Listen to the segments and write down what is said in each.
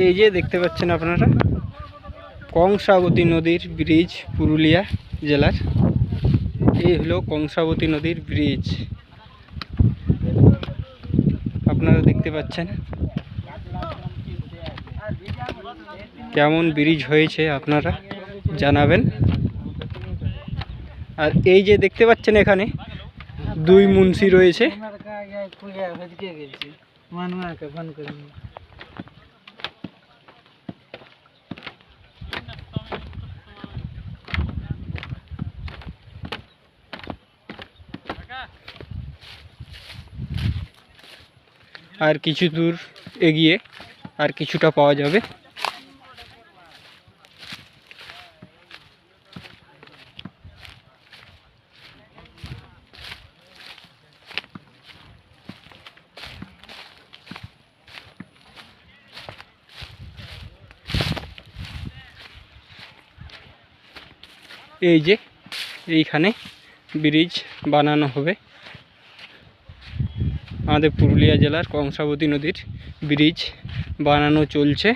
এই যে দেখতে পাচ্ছেন আপনারা, কংসাবতী নদীর ব্রিজ পুরুলিয়া জেলার। এই হলো কংসাবতী নদীর ব্রিজ আপনারা দেখতে পাচ্ছেন কেমন ব্রিজ হয়েছে আপনারা জানাবেন। আর এই যে দেখতে পাচ্ছেন এখানে দুই মুন্সি রয়েছে। আর কিছু দূর এগিয়ে আর কিছুটা পাওয়া যাবে। এই যে এইখানে ব্রিজ বানানো হবে। আমাদের পুরুলিয়া জেলার কংসাবতী নদীর ব্রিজ বানানো চলছে।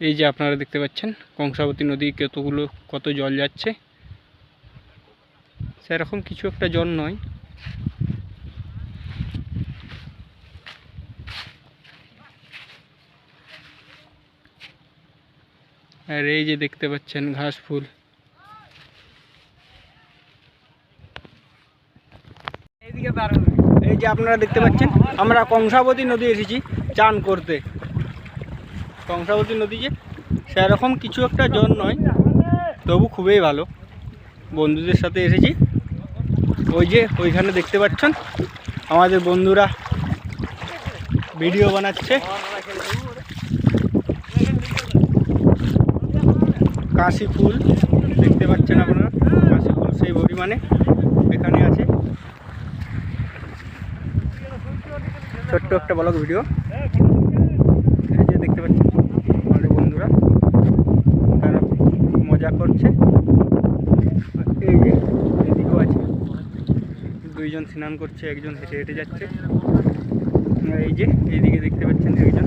এই যে আপনারা দেখতে পাচ্ছেন, কংসাবতী নদী কতগুলো, কত জল যাচ্ছে। সেরকম কিছু একটা জল নয়। আর এই যে দেখতে পাচ্ছেন ঘাস ফুল। এই যে আপনারা দেখতে পাচ্ছেন, আমরা কংসাবতী নদী এসেছি চান করতে। কংসাবতী নদী যে সেরকম কিছু একটা জন নয়, তবু খুবই ভালো। বন্ধুদের সাথে এসেছি। ওই যে ওইখানে দেখতে পাচ্ছেন, আমাদের বন্ধুরা ভিডিও বানাচ্ছে। কাশি ফুল, দেখতে পাচ্ছেন আপনারা, কাশি ফুল সেই পরিমাণে এখানে আছে ছোট্ট একটা ব্লগ ভিডিও এই যে দেখতে পাচ্ছেন আমাদের বন্ধুরা, তারা মজা করছে। এই যে এদিকেও আছে। দুইজন স্নান করছে, একজন হেঁটে হেঁটে যাচ্ছে। এই যে এইদিকে দেখতে পাচ্ছেন একজন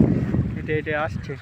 হেঁটে হেঁটে আসছে।